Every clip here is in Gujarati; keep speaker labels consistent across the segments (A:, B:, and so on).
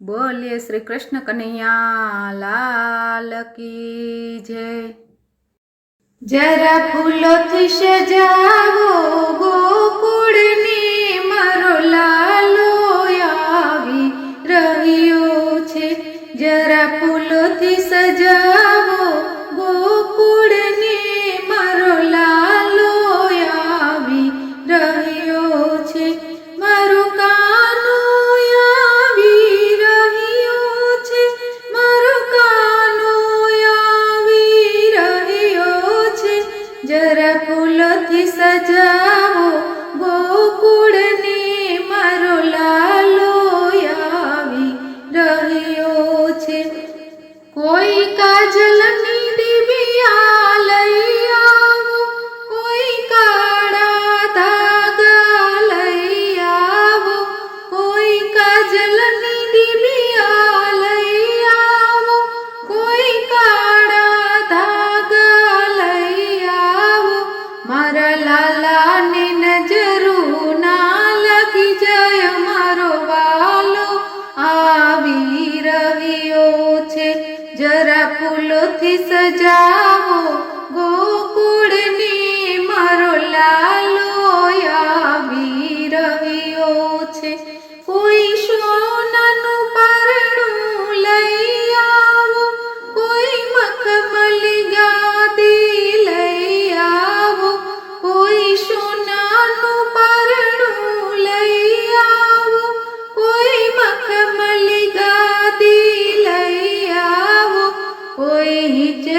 A: બોલીએ શ્રી કૃષ્ણ કનૈયા લાલ કી જય. જરા ફૂલોથી સજાવો ગોકુળની લાલાને નજરું ના લગી જાય મારો વાલો. આવી રહ્યો છે, જરા ફૂલોથી સજાવો ગોકુળને મારો લાલો.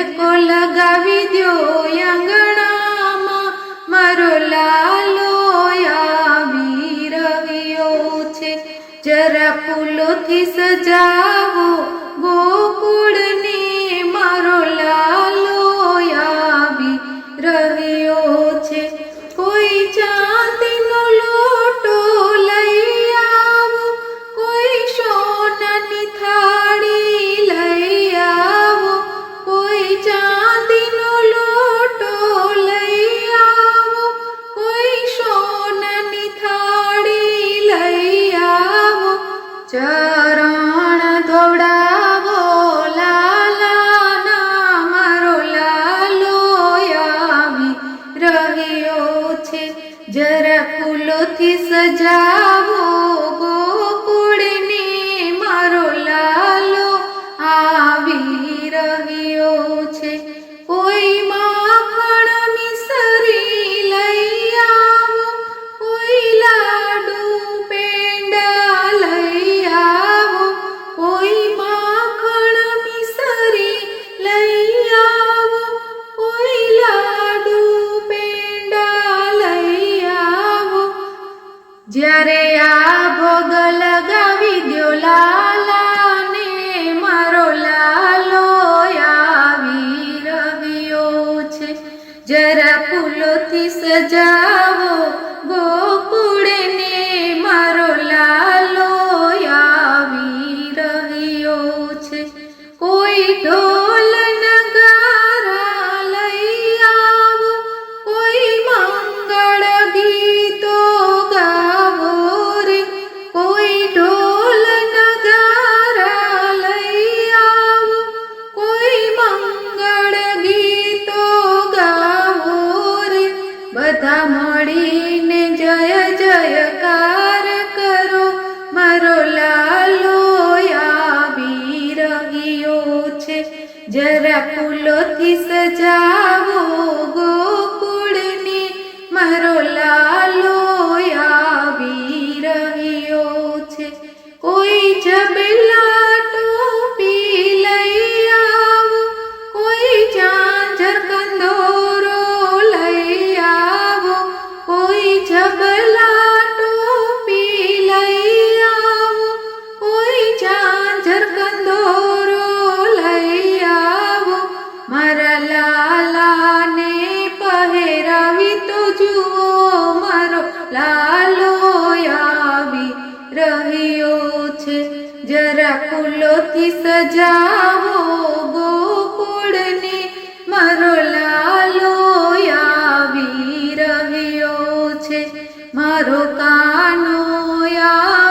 A: હિચકો લગાવી દો આંગણામાં. મારો લાલો આવી રહ્યો છે. જરા ફૂલોથી સજાવો ગોકુળને. મારો લાલો આવી રહ્યો છે. ચરણ ધોવડાવો લાલાના મારો લાલો આવી રહ્યો છે. જરા ફૂલોથી સજાવો. જ્યારે આ ભોગ લગાવી દ્યો લાલાને. મારો લાલો આવી રહ્યો છે. જરા ફૂલોથી સજાવો જયકાર કરો. મારો લાલો આવી રહ્યો છે. જરા ફૂલોથી સજાવો લાલાને પહેરાવી તો જુઓ મારો લાલો આવી રહ્યો છે. જરા ફૂલોથી સજાવો ગોકુળને, મારો લાલો આવી રહ્યો છે. મારો કાનો આવી